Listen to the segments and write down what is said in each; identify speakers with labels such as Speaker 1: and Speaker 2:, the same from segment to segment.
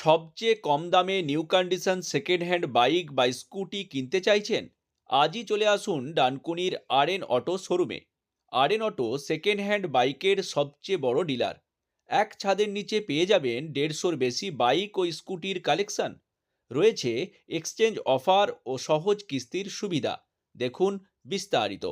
Speaker 1: সবচেয়ে কম দামে new condition second hand bike বা স্কুটি কিনতে চাইছেন? আজই চলে আসুন ডানকুনির আর এন অটো শোরুমে R N auto second hand বাইকের সবচেয়ে বড় ডিলার এক ছাদের নিচে পেয়ে যাবেন দেড়শোর বেশি বাইক ও স্কুটির কালেকশন রয়েছে এক্সচেঞ্জ অফার ও সহজ কিস্তির সুবিধা। দেখুন বিস্তারিত।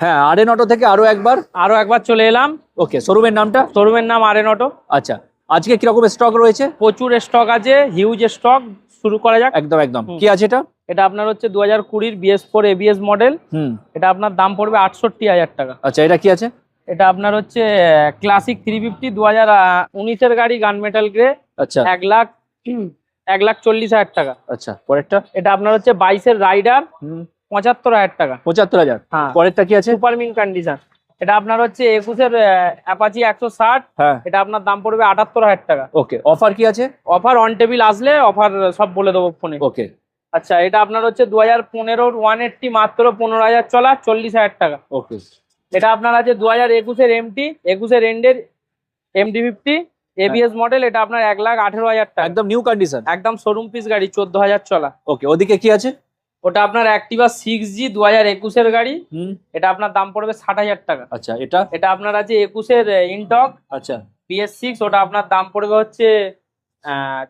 Speaker 2: হ্যাঁ আর এন অটো থেকে আরও একবার।
Speaker 3: আরও একবার চলে এলাম।
Speaker 2: ওকে শোরুমের নামটা?
Speaker 3: শোরুমের নাম আর এন অটো
Speaker 2: আচ্ছা। আজকে কীরকম স্টক রয়েছে?
Speaker 3: প্রচুর স্টক আছে হিউজ স্টক শুরু করা যাক।
Speaker 2: একদম একদম। কি আছে এটা?
Speaker 3: এটা আপনার হচ্ছে দু হাজার কুড়ির বিএস ফোর এবিএস মডেল
Speaker 2: হুম।
Speaker 3: এটা আপনার দাম পড়বে আটষট্টি হাজার টাকা।
Speaker 2: আচ্ছা এটা কি আছে?
Speaker 3: এটা আপনার হচ্ছে ক্লাসিক থ্রি ফিফটি দু হাজার উনিশের গাড়ি গান মেটাল গ্রে
Speaker 2: আচ্ছা।
Speaker 3: এক লাখ এক লাখ চল্লিশ হাজার টাকা।
Speaker 2: আচ্ছা পরেরটা?
Speaker 3: এটা আপনার হচ্ছে বাইশের রাইডার পঁচাত্তর হাজার টাকা।
Speaker 2: পঁচাত্তর হাজার।
Speaker 3: হ্যাঁ।
Speaker 2: পরেরটা কি আছে?
Speaker 3: সুপার মিন কন্ডিশন এটা আপনার হচ্ছে একুশের অ্যাপাচি একশো ষাট।
Speaker 2: হ্যাঁ।
Speaker 3: এটা আপনার দাম পড়বে আটাত্তর হাজার টাকা।
Speaker 2: ওকে অফার কি আছে?
Speaker 3: অফার অন টেবিল আসলে অফার সব বলে দেবো ফোনে।
Speaker 2: ওকে
Speaker 3: আচ্ছা এটা আপনার হচ্ছে দু হাজার পনেরোর ওয়ান এইট্টি মাত্র পনেরো হাজার চলা চল্লিশ হাজার টাকা।
Speaker 2: ওকে
Speaker 3: এটা আপনার আছে দু হাজার একুশের এমটি একুশের এন্ডের এমডি ফিফটি এবিএস মডেল এটা আপনার এক লাখ আঠেরো হাজার টাকা।
Speaker 2: একদম নিউ কন্ডিশন
Speaker 3: একদম শোরুম পিস গাড়ি চোদ্দ হাজার চলা।
Speaker 2: ওকে ওদিকে কি আছে?
Speaker 3: ওটা আপনার অ্যাক্টিভা সিক্স জি দু হাজার একুশের গাড়ি। এটা আপনার দাম পড়বে ষাট হাজার টাকা।
Speaker 2: আচ্ছা এটা?
Speaker 3: এটা আপনার আছে একুশের ইনটক
Speaker 2: আচ্ছা।
Speaker 3: পিএস সিক্স ওটা আপনার দাম পড়বে হচ্ছে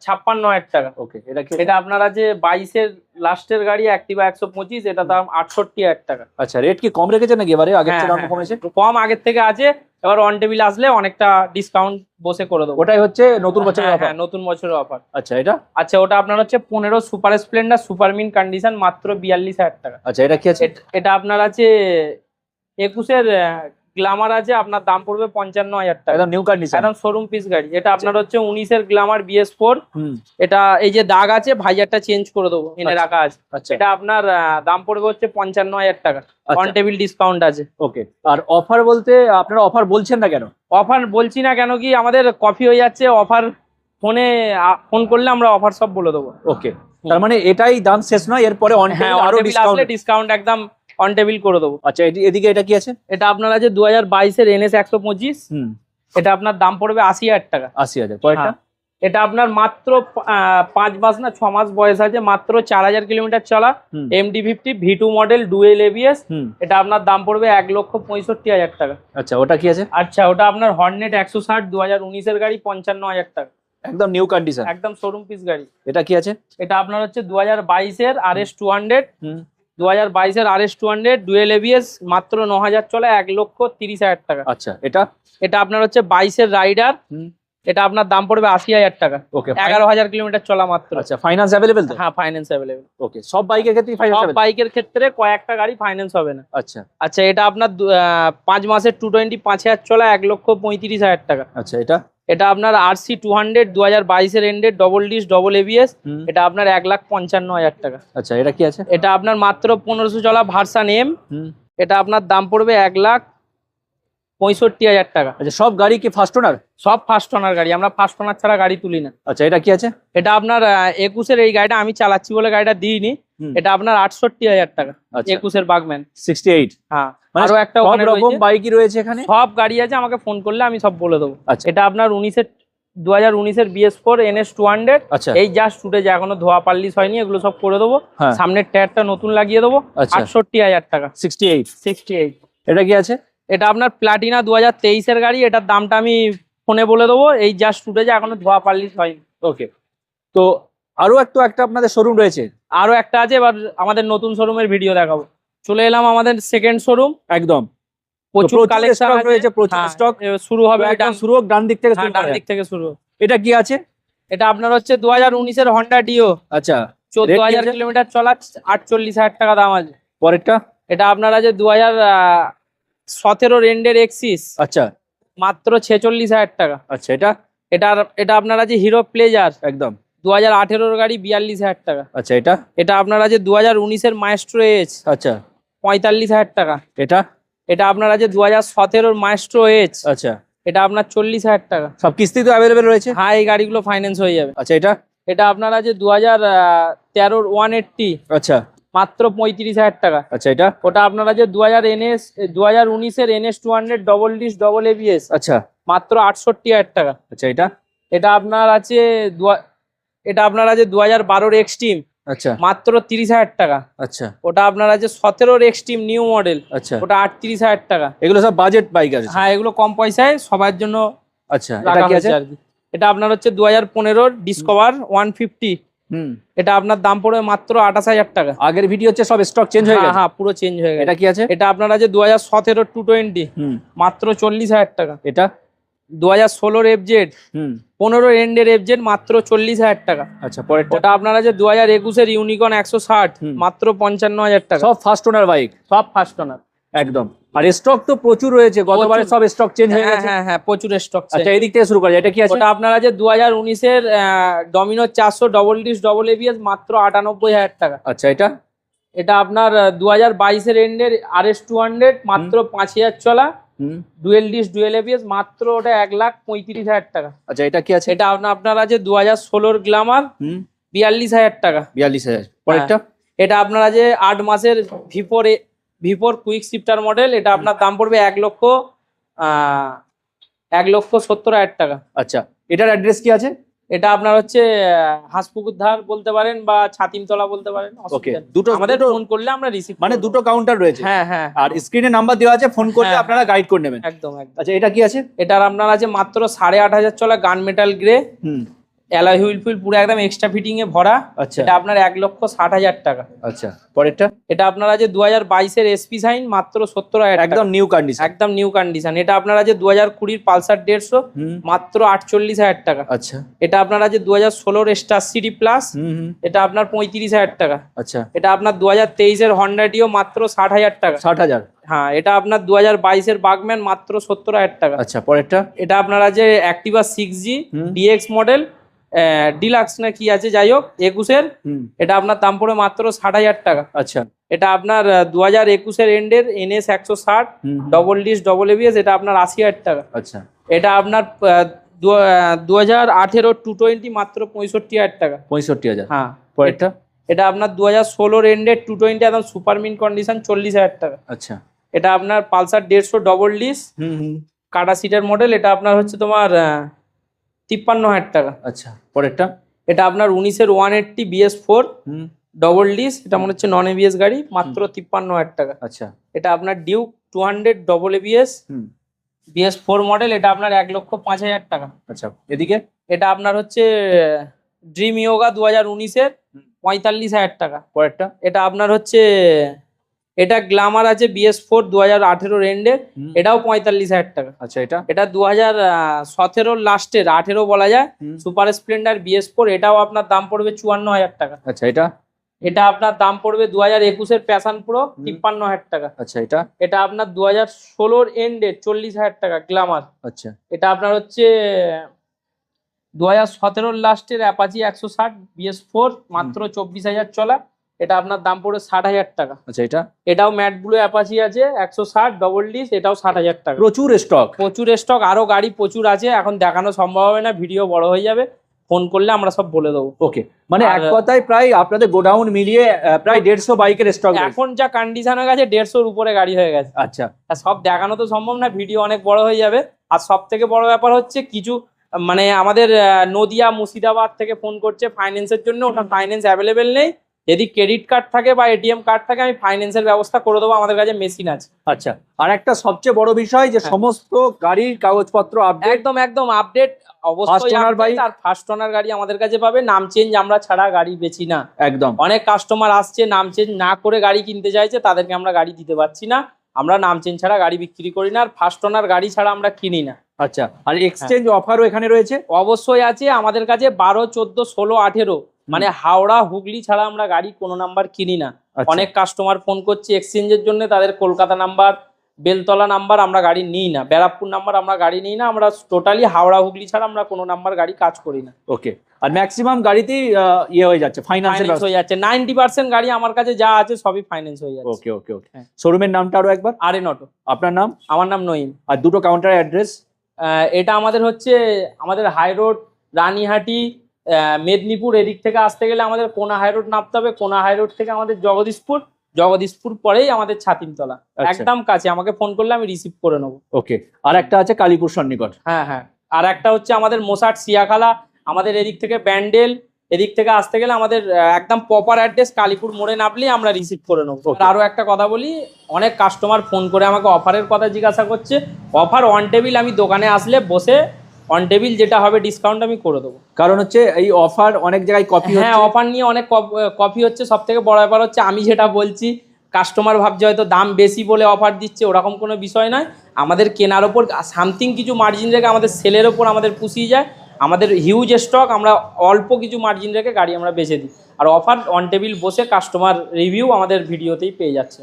Speaker 3: ছাপ্পান্ন হাজার টাকা।
Speaker 2: ওকে এটা কি?
Speaker 3: এটা আপনার আছে বাইশের লাস্টের গাড়ি অ্যাক্টিভা একশো পঁচিশ এটা দাম আটষট্টি হাজার টাকা।
Speaker 2: আচ্ছা রেট কি কম রেখেছে নাকি এবারে আগের
Speaker 3: হ্যাঁ,
Speaker 2: থেকে
Speaker 3: হ্যাঁ।
Speaker 2: কমেছে
Speaker 3: কম আগের থেকে আছে। এবার ওয়ান টেবিল আসলে অনেকটা ডিসকাউন্ট বসে করে দেবো।
Speaker 2: ওটাই হচ্ছে নতুন বছরের
Speaker 3: হ্যাঁ,
Speaker 2: অফার
Speaker 3: হ্যাঁ, নতুন বছরের অফার
Speaker 2: আচ্ছা এটা?
Speaker 3: আচ্ছা ওটা আপনার হচ্ছে পনেরো super Splendor super mint condition মাত্র বিয়াল্লিশ হাজার টাকা।
Speaker 2: আচ্ছা এটা কি আছে?
Speaker 3: এটা আপনার আছে একুশের গ্লামার আছে আপনার দাম পড়বে পঞ্চান্ন হাজার টাকা।
Speaker 2: একদম নিউ কন্ডিশন
Speaker 3: একদম শোরুম পিস গাড়ি। এটা আপনার হচ্ছে উনিশের গ্লামার বিএস ফোর এটা এই যে দাগ আছে ভাইজারটা চেঞ্জ করে দেবো এনে
Speaker 2: আচ্ছা।
Speaker 3: রাখা আছে।
Speaker 2: আচ্ছা।
Speaker 3: এটা আপনার দাম পড়বে হচ্ছে পঞ্চান্ন হাজার টাকা। অন
Speaker 2: আচ্ছা
Speaker 3: টেবিল ডিসকাউন্ট আছে।
Speaker 2: ওকে আর অফার বলতে আপনারা অফার বলছেন না কেন?
Speaker 3: অফার বলছি না কেন কি আমাদের কপি হয়ে যাচ্ছে অফার ফোনে ফোন করলে আমরা অফার সব বলে দেবো।
Speaker 2: ওকে তার মানে এটাই দাম শেষ নয় এরপরে অন
Speaker 3: হ্যাঁ
Speaker 2: আরও ডিসকাউন্ট
Speaker 3: একদম অন টেবিল করে দেবো।
Speaker 2: আচ্ছা এদি- এদিকে এটা কি আছে?
Speaker 3: এটা আপনার আছে দু হাজার বাইশের এনএস একশো পঁচিশ। এটা আপনার দাম পড়বে আশি হাজার টাকা।
Speaker 2: আশি হাজার পরেরটা?
Speaker 3: হ্যাঁ। এটা আপনার মাত্র পাঁচ মাস না ছ মাস বয়স আছে মাত্র চার হাজার কিলোমিটার চলা। MD fifty V two model dual ABS
Speaker 2: হুম।
Speaker 3: এটা আপনার দাম পড়বে এক লক্ষ পঁয়ষট্টি হাজার টাকা।
Speaker 2: আচ্ছা ওটা কি আছে?
Speaker 3: আচ্ছা ওটা আপনার হর্নেট একশো ষাট দু হাজার উনিশের গাড়ি পঞ্চান্ন হাজার টাকা।
Speaker 2: একদম নিউ কন্ডিশন
Speaker 3: একদম শোরুম পিস গাড়ি।
Speaker 2: এটা কি আছে?
Speaker 3: এটা আপনার হচ্ছে দু হাজার বাইশের আর এস টু হান্ড্রেড
Speaker 2: হুম।
Speaker 3: দু হাজার বাইশের R S two hundred dual ABS মাত্র ন হাজার চলে এক লক্ষ তিরিশ হাজার টাকা।
Speaker 2: আচ্ছা এটা?
Speaker 3: এটা আপনার হচ্ছে বাইশের রাইডার এটা আপনার দাম পড়বে আশি হাজার টাকা।
Speaker 2: ওকে
Speaker 3: এগারো হাজার কিলোমিটার চলা মাত্র।
Speaker 2: আচ্ছা ফাইন্যান্স অ্যাভেলেবেল
Speaker 3: হ্যাঁ ফাইন্যান্স অ্যাভেলেবেল
Speaker 2: ওকে সব বাইকের ক্ষেত্রে
Speaker 3: সব বাইকের ক্ষেত্রে কয়েকটা গাড়ি ফাইন্যান্স হবে না।
Speaker 2: আচ্ছা।
Speaker 3: আচ্ছা এটা আপনার পাঁচ মাসের টু টোয়েন্টি পাঁচ হাজার চলা এক লক্ষ পঁয়ত্রিশ হাজার টাকা।
Speaker 2: আচ্ছা এটা?
Speaker 3: এটা আপনার আরসি টু হান্ড্রেড দু হাজার বাইশের এন্ডেড ডবল ডিস ডবল এবিএস এটা আপনার এক লাখ পঞ্চান্ন হাজার টাকা।
Speaker 2: আচ্ছা এটা কি আছে?
Speaker 3: এটা আপনার মাত্র পনেরোশো চলা ভার্সান এম এটা আপনার দাম পড়বে এক লাখ পঁয়ষট্টি হাজার টাকা।
Speaker 2: আচ্ছা সব গাড়ি কি ফার্স্ট ওনার
Speaker 3: সব ফার্স্ট ওনার গাড়ি আমরা ফার্স্ট ওনার ছাড়া গাড়ি তুলি না।
Speaker 2: আচ্ছা এটা কি আছে?
Speaker 3: এটা আপনার একুশের এই গাড়িটা আমি চালাচ্ছি বলে গাড়িটা দিইনি। এটা আপনার আটষট্টি হাজার টাকা
Speaker 2: আচ্ছা।
Speaker 3: একুশের বাগম্যান।
Speaker 2: সিক্সটি এইট
Speaker 3: হ্যাঁ
Speaker 2: মানে
Speaker 3: আরও একটা
Speaker 2: রকম
Speaker 3: রয়েছে।
Speaker 2: বাইকই রয়েছে এখানে?
Speaker 3: সব গাড়ি আছে আমাকে ফোন করলে আমি সব বলে দেবো।
Speaker 2: আচ্ছা।
Speaker 3: এটা আপনার উনিশের দু হাজার উনিশের BS four NS two hundred এই জাস্ট উঠেছে এখনও ধোয়া পাল্লিশ হয়নি এগুলো সব করে দেবো।
Speaker 2: হ্যাঁ।
Speaker 3: সামনের টায়ারটা নতুন লাগিয়ে দেবো।
Speaker 2: আচ্ছা।
Speaker 3: আটষট্টি হাজার টাকা।
Speaker 2: সিক্সটি এইট
Speaker 3: সিক্সটি এইট
Speaker 2: এটা কি আছে?
Speaker 3: এটা আপনার প্লাটিনা দু হাজার তেইশের গাড়ি এটার দামটা আমি ফোনে বলে দেবো। এই জাস্ট উঠেছে এখনও ধোয়া পাল্লিশ হয়নি।
Speaker 2: ওকে তো আরও একটু একটা আপনাদের শোরুম রয়েছে।
Speaker 3: আরও একটা আছে এবার আমাদের নতুন শোরুমের ভিডিও দেখাবো। চলে এলাম আমাদের সেকেন্ড শোরুম
Speaker 2: একদম।
Speaker 3: প্রচুর কালেকশন
Speaker 2: রয়েছে, প্রচুর stock।
Speaker 3: শুরু হবে
Speaker 2: একদম শুরু হোক ডান দিক থেকে শুরু
Speaker 3: হ্যাঁ, ডান দিক থেকে শুরু।
Speaker 2: এটা কি আছে?
Speaker 3: এটা আপনার হচ্ছে দু হাজার উনিশের হন্ডা ডিও
Speaker 2: আচ্ছা
Speaker 3: চোদ্দ হাজার কিলোমিটার চলা আটচল্লিশ হাজার টাকা দাম আছে।
Speaker 2: পরেরটা?
Speaker 3: এটা আপনার আছে দু হাজার সতেরো রেন্ডের এক্সিস
Speaker 2: আচ্ছা।
Speaker 3: মাত্র ছেচল্লিশ হাজার টাকা।
Speaker 2: আচ্ছা এটা?
Speaker 3: এটা এটা আপনার আছে হিরো প্লেজার
Speaker 2: একদম।
Speaker 3: দু হাজার আঠেরোর গাড়ি বিয়াল্লিশ হাজার টাকা।
Speaker 2: আচ্ছা এটা?
Speaker 3: এটা আপনার আছে দু হাজার উনিশের মায়েস্ট্রো এইচ
Speaker 2: আচ্ছা।
Speaker 3: পঁয়তাল্লিশ হাজার টাকা।
Speaker 2: এটা?
Speaker 3: এটা আপনার আছে দু হাজার সতেরোর মায়েস্ট্রো এইচ
Speaker 2: আচ্ছা।
Speaker 3: এটা আপনার চল্লিশ হাজার টাকা।
Speaker 2: সব কিস্তি তো অ্যাভেলেবেল রয়েছে?
Speaker 3: হ্যাঁ এই গাড়িগুলো ফাইন্যান্স হয়ে যাবে।
Speaker 2: আচ্ছা এটা?
Speaker 3: এটা আপনার আছে দু হাজার তেরোর ওয়ান এইট্টি।
Speaker 2: আচ্ছা।
Speaker 3: মাত্র পঁয়ত্রিশ হাজার টাকা।
Speaker 2: আচ্ছা এটা?
Speaker 3: ওটা আপনার আছে দু হাজার এনএস দু হাজার উনিশের NS two hundred double disc double ABS
Speaker 2: আচ্ছা।
Speaker 3: মাত্র আটষট্টি হাজার টাকা।
Speaker 2: আচ্ছা এটা?
Speaker 3: এটা আপনার আছে দু এটা আপনার আছে দু হাজার বারোর এক্সট্রিম
Speaker 2: আচ্ছা।
Speaker 3: মাত্র তিরিশ হাজার টাকা।
Speaker 2: আচ্ছা।
Speaker 3: ওটা আপনার আছে সতেরোর এক্সট্রিম নিউ মডেল
Speaker 2: আচ্ছা।
Speaker 3: ওটা আটত্রিশ হাজার টাকা।
Speaker 2: এগুলো সব বাজেট বাইক আছে
Speaker 3: হ্যাঁ এগুলো কম পয়সায় সবার জন্য
Speaker 2: আচ্ছা এটা কি আছে?
Speaker 3: এটা আপনার হচ্ছে দু হাজার পনেরোর ডিসকভার ওয়ান ফিফটি
Speaker 2: হুম।
Speaker 3: এটা আপনার দাম পড়বে মাত্র আঠাশ হাজার টাকা।
Speaker 2: আগের ভিডিও হচ্ছে সব স্টক চেঞ্জ হয়ে
Speaker 3: হ্যাঁ
Speaker 2: গেছে?
Speaker 3: হ্যাঁ পুরো চেঞ্জ হয়ে গেছে।
Speaker 2: এটা কি আছে?
Speaker 3: এটা আপনার আছে দু হাজার সতেরো টু টোয়েন্টি
Speaker 2: হুম।
Speaker 3: মাত্র চল্লিশ হাজার টাকা।
Speaker 2: এটা?
Speaker 3: দু হাজার ষোলোর এফজেড
Speaker 2: হুম।
Speaker 3: পনেরো এন্ডের এফজেড মাত্র চল্লিশ হাজার টাকা।
Speaker 2: আচ্ছা পরেরটা?
Speaker 3: ওটা আপনার আছে দু হাজার একুশের ইউনিকন একশো ষাট মাত্র পঞ্চান্ন হাজার টাকা।
Speaker 2: সব ফার্স্ট ওনার বাইক
Speaker 3: সব ফার্স্ট ওনার
Speaker 2: একদম। আর স্টক তো প্রচুর রয়েছে গতবারে সব স্টক চেঞ্জ হয়ে
Speaker 3: হ্যাঁ
Speaker 2: গেছে।
Speaker 3: হ্যাঁ হ্যাঁ প্রচুর স্টক
Speaker 2: আচ্ছা এদিক থেকে শুরু করা যায়। এটা কি আছে?
Speaker 3: ওটা আপনার দু হাজার উনিশের ডমিনোর চারশো ডবল ডিস ডবল এবিএস মাত্র আটানব্বই হাজার টাকা।
Speaker 2: আচ্ছা এটা?
Speaker 3: এটা আপনার দু হাজার বাইশের এন্ডের আর এস টু হান্ড্রেড মাত্র পাঁচ হাজার চলা।
Speaker 2: হুম
Speaker 3: ডুয়েল ডিস ডুয়েল এবিএস মাত্র ওটা এক লাখ পঁয়ত্রিশ হাজার টাকা।
Speaker 2: আচ্ছা এটা কি আছে?
Speaker 3: এটা আপনার আছে দু হাজার ষোলোর গ্লামার
Speaker 2: হুম।
Speaker 3: বিয়াল্লিশ হাজার টাকা।
Speaker 2: বিয়াল্লিশ হাজার। পরেরটা?
Speaker 3: এটা আপনার আছে আট মাসের V four V four quick shifter model এটা আপনার দাম পড়বে এক লক্ষ এক লক্ষ সত্তর হাজার টাকা।
Speaker 2: আচ্ছা এটার অ্যাড্রেস কি আছে?
Speaker 3: এটা আপনার হচ্ছে হাঁসপুকুর ধার বলতে পারেন বা ছাতিমতলা বলতে পারেন
Speaker 2: ওকে দুটো
Speaker 3: আমাদের ফোন করলে আমরা রিসিভ
Speaker 2: মানে দুটো কাউন্টার রয়েছে।
Speaker 3: হ্যাঁ হ্যাঁ।
Speaker 2: আর স্ক্রিনে নাম্বার দেওয়া আছে ফোন করলে
Speaker 3: হ্যাঁ।
Speaker 2: আপনারা গাইড করে নেবেন।
Speaker 3: একদম একদম।
Speaker 2: আচ্ছা এটা কি আছে?
Speaker 3: এটার আপনার আছে মাত্র সাড়ে আট হাজার চলা গান মেটাল গ্রে
Speaker 2: হুম।
Speaker 3: অ্যালয় হুইল ফুইল পুরো একদম এক্সট্রা ফিটিং এ ভরা।
Speaker 2: আচ্ছা।
Speaker 3: এটা আপনার এক লক্ষ ষাট হাজার টাকা।
Speaker 2: আচ্ছা পরেরটা?
Speaker 3: এটা আপনার আছে দু হাজার বাইশের এসপি সাইন মাত্র সত্তর হাজার
Speaker 2: একদম নিউ কন্ডিশন
Speaker 3: একদম নিউ কন্ডিশন এটা আপনার আছে দু হাজার কুড়ির পালসার দেড়শো মাত্র আটচল্লিশ হাজার টাকা।
Speaker 2: আচ্ছা।
Speaker 3: এটা আপনার আছে দু হাজার ষোলোর স্টার সিটি প্লাস এটা আপনার পঁয়ত্রিশ হাজার টাকা।
Speaker 2: আচ্ছা।
Speaker 3: এটা আপনার দু হাজার তেইশের হন্ডা ডিও মাত্র ষাট হাজার টাকা।
Speaker 2: ষাট হাজার?
Speaker 3: হ্যাঁ এটা আপনার দু হাজার বাইশের বাগম্যান মাত্র সত্তর হাজার টাকা।
Speaker 2: আচ্ছা পরেরটা?
Speaker 3: এটা আপনার আছে Activa six G DX model deluxe না কি আছে যাই হোক একুশের এটা আপনার দাম পড়ে মাত্র ষাট হাজার টাকা।
Speaker 2: আচ্ছা।
Speaker 3: এটা আপনার দু হাজার একুশের এন্ডের এনএস একশো ষাট ডবল ডিস ডবল এবিএস এটা আপনার আশি হাজার টাকা।
Speaker 2: আচ্ছা।
Speaker 3: এটা আপনার দু হাজার আঠেরো টু টোয়েন্টি মাত্র পঁয়ষট্টি হাজার টাকা।
Speaker 2: পঁয়ষট্টি হাজার।
Speaker 3: হ্যাঁ।
Speaker 2: পরেরটা?
Speaker 3: এটা আপনার দু হাজার ষোলোর এন্ডের টু টোয়েন্টি একদম সুপার মিন কন্ডিশন চল্লিশ হাজার টাকা।
Speaker 2: আচ্ছা।
Speaker 3: এটা আপনার পালসার দেড়শো ডবল ডিস কাটা সিটের মডেল এটা আপনার হচ্ছে তোমার তিপ্পান্ন হাজার টাকা।
Speaker 2: আচ্ছা পরেরটা?
Speaker 3: এটা আপনার উনিশের one eighty BS four double disc এটা মনে হচ্ছে নন এবিএস গাড়ি মাত্র তিপ্পান্ন হাজার টাকা।
Speaker 2: আচ্ছা।
Speaker 3: এটা আপনার Duke two hundred double ABS BS four model এটা আপনার এক লক্ষ পাঁচ হাজার টাকা।
Speaker 2: আচ্ছা এদিকে?
Speaker 3: এটা আপনার হচ্ছে ড্রিম ইয়োগা দু হাজার উনিশের পঁয়তাল্লিশ হাজার টাকা।
Speaker 2: পরেরটা?
Speaker 3: এটা আপনার হচ্ছে এটা গ্লামার আছে বিএস ফোর দু হাজার আঠেরো রেন্ডের এটাও পঁয়তাল্লিশ হাজার টাকা।
Speaker 2: আচ্ছা এটা?
Speaker 3: এটা দু হাজার সতেরোর লাস্টের আঠেরো বলা যায়। সুপার স্প্লেন্ডার বিএস ফোর এটাও আপনার দাম পড়বে চুয়ান্ন হাজার টাকা।
Speaker 2: আচ্ছা এটা?
Speaker 3: এটা আপনার দাম পড়বে দু হাজার একুশের প্যাশন প্রো তিপ্পান্ন হাজার টাকা।
Speaker 2: আচ্ছা এটা?
Speaker 3: এটা আপনার দু হাজার ষোলোর এন্ডে চল্লিশ হাজার টাকা গ্লামার
Speaker 2: আচ্ছা।
Speaker 3: এটা আপনার হচ্ছে দু হাজার সতেরোর লাস্টের অ্যাপাচি একশো ষাট বিএস ফোর মাত্র চব্বিশ হাজার চলা। এটা আপনার দাম পড়বে ষাট হাজার টাকা।
Speaker 2: আচ্ছা এটা?
Speaker 3: এটাও ম্যাট ব্লু অ্যাপাচি আছে একশো ষাট ডবল ডিস এটাও ষাট হাজার টাকা।
Speaker 2: প্রচুর স্টক
Speaker 3: প্রচুর স্টক আরও গাড়ি প্রচুর আছে এখন দেখানো সম্ভব হবে না ভিডিও বড় হয়ে যাবে। ফোন করলে আমরা সব বলে দেবো।
Speaker 2: ওকে মানে এক কথায় প্রায় আপনাদের গোডাউন মিলিয়ে প্রায় দেড়শো বাইকের স্টক
Speaker 3: এখন যা কন্ডিশন হয়ে গেছে দেড়শোর উপরে গাড়ি হয়ে গেছে।
Speaker 2: আচ্ছা।
Speaker 3: আর সব দেখানো তো সম্ভব না ভিডিও অনেক বড় হয়ে যাবে। আর সব থেকে বড় ব্যাপার হচ্ছে কিছু মানে আমাদের নদিয়া মুর্শিদাবাদ থেকে ফোন করছে ফাইন্যান্সের জন্য ওটা ফাইন্যান্স অ্যাভেলেবেল নেই। যদি ক্রেডিট কার্ড থাকে বা এটিএম কার্ড থাকে আমি ফাইন্যান্সের ব্যবস্থা করে দেবো আমাদের কাছে মেশিন আছে।
Speaker 2: আচ্ছা আর একটা সবচেয়ে বড় বিষয় যে
Speaker 3: হ্যাঁ।
Speaker 2: সমস্ত গাড়ির কাগজপত্র আপডেট
Speaker 3: একদম একদম আপডেট? আর ফার্স্ট ওনার গাড়ি আমাদের কাছে পাবে। নাম চেঞ্জ আমরা ছাড়া গাড়ি বেচি না।
Speaker 2: একদম।
Speaker 3: অনেক কাস্টমার আসছে নাম চেঞ্জ না করে গাড়ি কিনতে চাইছে তাদেরকে আমরা গাড়ি দিতে পারছি না। আমরা নাম চেঞ্জ ছাড়া গাড়ি বিক্রি করি না আর ফার্স্ট ওনার গাড়ি ছাড়া আমরা কিনি না।
Speaker 2: আচ্ছা আর এক্সচেঞ্জ অফারও এখানে রয়েছে?
Speaker 3: অবশ্যই আছে আমাদের কাছে বারো চোদ্দ ষোলো আঠেরো মানে হাওড়া হুগলি ছাড়া আমরা গাড়ি কোনো নাম্বার কিনি না।
Speaker 2: আচ্ছা,
Speaker 3: অনেক কাস্টমার ফোন করছে এক্সচেঞ্জের জন্য তাদের কলকাতা নাম্বার বেলতলা নাম্বার আমরা গাড়ি নিই না। ব্যারাকপুর নাম্বার আমরা গাড়ি নিই না আমরা টোটালি হাওড়া হুগলি ছাড়া আমরা কোনো নাম্বার গাড়ি কাজ করি না।
Speaker 2: ওকে আর ম্যাক্সিমাম গাড়িতেই ইয়ে হয়ে যাচ্ছে
Speaker 3: ফাইন্যান্স হয়ে যাচ্ছে। নাইনটি পার্সেন্ট গাড়ি আমার কাছে যা আছে সবই ফাইন্যান্স হয়ে যাচ্ছে।
Speaker 2: ওকে ওকে ওকে। শোরুমের নামটা আরও একবার?
Speaker 3: আর এন অটো
Speaker 2: আপনার নাম?
Speaker 3: আমার নাম নঈম।
Speaker 2: আর দুটো কাউন্টার অ্যাড্রেস
Speaker 3: এটা আমাদের হচ্ছে আমাদের হাই রোড রানীহাটি মেদিনীপুর এদিক থেকে আসতে গেলে আমাদের কোনা হাই রোড নামতে হবে। কোনা হাই রোড থেকে আমাদের জগদীশপুর। জগদীশপুর পরেই আমাদের ছাতিমতলা।
Speaker 2: আচ্ছা।
Speaker 3: একদম কাছে। আমাকে ফোন করলে আমি রিসিভ করে নেব।
Speaker 2: ওকে আর একটা আছে কালীপুর সন্নিকট।
Speaker 3: হ্যাঁ হ্যাঁ। আর একটা হচ্ছে আমাদের মোসাট সিয়াখালা। আমাদের এদিক থেকে ব্যান্ডেল। এদিক থেকে আসতে গেলে আমাদের একদম প্রপার অ্যাড্রেস কালীপুর মোড়ে নামলেই আমরা রিসিভ করে নেব. আরও একটা কথা বলি অনেক কাস্টমার ফোন করে আমাকে অফারের কথা জিজ্ঞাসা করছে। অফার অন টেবিল আমি দোকানে আসলে বসে অন টেবিল যেটা হবে ডিসকাউন্ট আমি করে দেবো।
Speaker 2: কারণ হচ্ছে এই অফার অনেক জায়গায় কপি
Speaker 3: হ্যাঁ অফার নিয়ে অনেক কপি হচ্ছে। সব থেকে বড় ব্যাপার হচ্ছে আমি যেটা বলছি কাস্টমার ভাবছে হয়তো দাম বেশি বলে অফার দিচ্ছে ওরকম কোনো বিষয় নয়। আমাদের কেনার ওপর সামথিং কিছু মার্জিন রেখে আমাদের সেলের ওপর আমাদের পুষিয়ে যায়। আমাদের হিউজ স্টক আমরা অল্প কিছু মার্জিন রেখে গাড়ি আমরা বেছে দিই। আর অফার অন টেবিল বসে কাস্টমার রিভিউ আমাদের ভিডিওতেই পেয়ে যাচ্ছে।